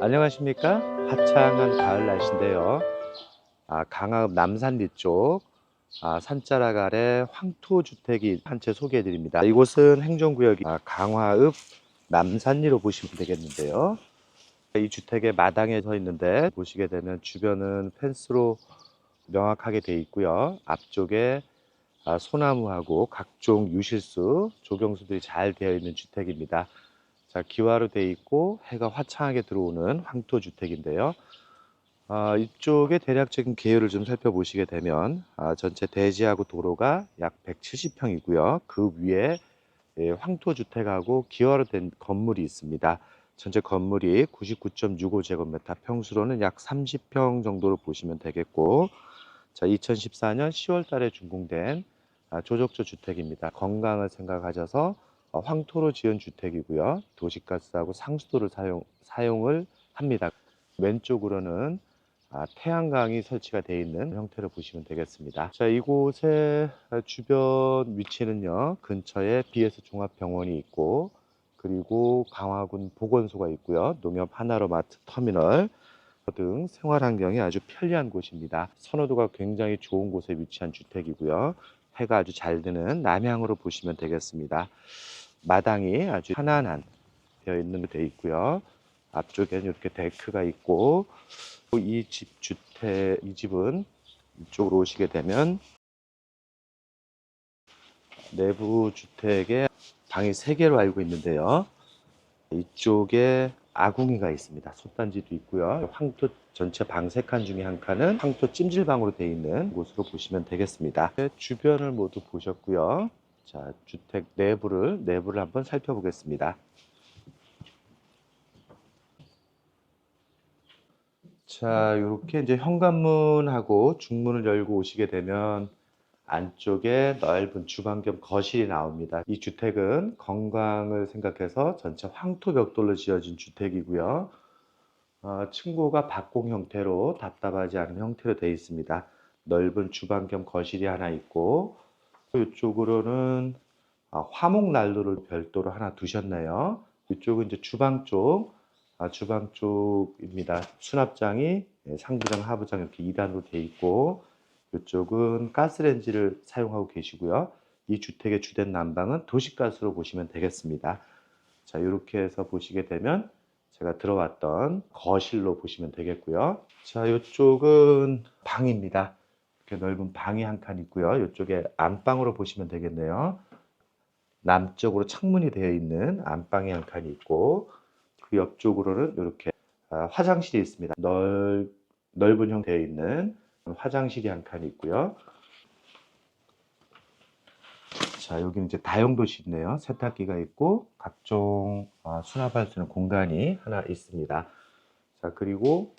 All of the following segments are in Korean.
안녕하십니까? 화창한 가을 날씨인데요. 아, 강화읍 남산리 쪽 아, 산자락 아래 황토주택이 한 채 소개해 드립니다. 이곳은 행정구역이 아, 강화읍 남산리로 보시면 되겠는데요. 이 주택의 마당에 서 있는데 보시게 되면 주변은 펜스로 명확하게 되어 있고요. 앞쪽에 아, 소나무하고 각종 유실수, 조경수들이 잘 되어 있는 주택입니다. 자, 기와로 되어 있고 해가 화창하게 들어오는 황토 주택인데요. 아, 이쪽의 대략적인 계율을 좀 살펴보시게 되면 아, 전체 대지하고 도로가 약 170평이고요. 그 위에 예, 황토 주택하고 기와로 된 건물이 있습니다. 전체 건물이 99.65제곱미터, 평수로는 약 30평 정도로 보시면 되겠고, 자, 2014년 10월 달에 준공된 아, 조적조 주택입니다. 건강을 생각하셔서 어, 황토로 지은 주택이고요. 도시가스하고 상수도를 사용, 사용을 합니다. 왼쪽으로는 아, 태양광이 설치가 되어 있는 형태로 보시면 되겠습니다. 자, 이곳의 주변 위치는요, 근처에 BS 종합병원이 있고, 그리고 강화군 보건소가 있고요, 농협 하나로마트 터미널 등 생활 환경이 아주 편리한 곳입니다. 선호도가 굉장히 좋은 곳에 위치한 주택이고요. 해가 아주 잘 드는 남향으로 보시면 되겠습니다. 마당이 아주 편안한 되어 있는 돼 있고요. 앞쪽에는 이렇게 데크가 있고 이 집 주택 이 집은 이쪽으로 오시게 되면 내부 주택에 방이 세 개로 알고 있는데요. 이쪽에 아궁이가 있습니다. 솥단지도 있고요. 황토 전체 방 세 칸 중에 한 칸은 황토 찜질방으로 되어 있는 곳으로 보시면 되겠습니다. 네, 주변을 모두 보셨고요. 자, 주택 내부를 내부를 한번 살펴보겠습니다. 자, 이렇게 이제 현관문하고 중문을 열고 오시게 되면 안쪽에 넓은 주방 겸 거실이 나옵니다. 이 주택은 건강을 생각해서 전체 황토 벽돌로 지어진 주택이고요. 어, 층고가 박공 형태로 답답하지 않은 형태로 되어 있습니다. 넓은 주방 겸 거실이 하나 있고 이쪽으로는 아, 화목 난로를 별도로 하나 두셨네요. 이쪽은 이제 주방 쪽, 아, 주방 쪽입니다. 수납장이 예, 상부장, 하부장 이렇게 2단으로 되어 있고 이쪽은 가스레인지를 사용하고 계시고요. 이 주택의 주된 난방은 도시가스로 보시면 되겠습니다. 자, 이렇게 해서 보시게 되면 제가 들어왔던 거실로 보시면 되겠고요. 자, 이쪽은 방입니다. 이렇게 넓은 방이 한 칸 있고요. 이쪽에 안방으로 보시면 되겠네요. 남쪽으로 창문이 되어 있는 안방이 한 칸이 있고 그 옆쪽으로는 이렇게 아, 화장실이 있습니다. 넓, 넓은 형태에 있는 화장실이 한 칸이 있고요. 자, 여기는 이제 다용도실 있네요. 세탁기가 있고 각종 아, 수납할 수 있는 공간이 하나 있습니다. 자, 그리고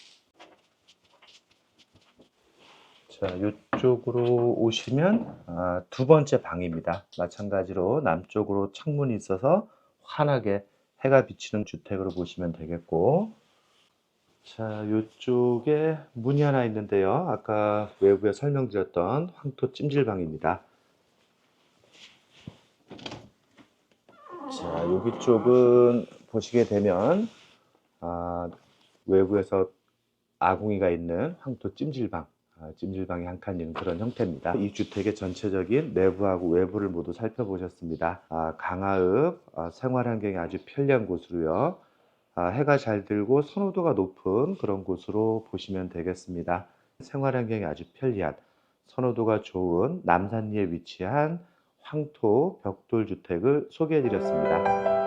자, 이쪽으로 오시면 아, 두 번째 방입니다. 마찬가지로 남쪽으로 창문이 있어서 환하게 해가 비치는 주택으로 보시면 되겠고 자, 이쪽에 문이 하나 있는데요. 아까 외부에 설명드렸던 황토 찜질방입니다. 자, 여기 쪽은 보시게 되면 아, 외부에서 아궁이가 있는 황토 찜질방, 아, 찜질방이 한 칸 있는 그런 형태입니다. 이 주택의 전체적인 내부하고 외부를 모두 살펴보셨습니다. 아, 강화읍 아, 생활 환경이 아주 편리한 곳으로요. 아, 해가 잘 들고 선호도가 높은 그런 곳으로 보시면 되겠습니다. 생활 환경이 아주 편리한 선호도가 좋은 남산리에 위치한 황토 벽돌 주택을 소개해 드렸습니다.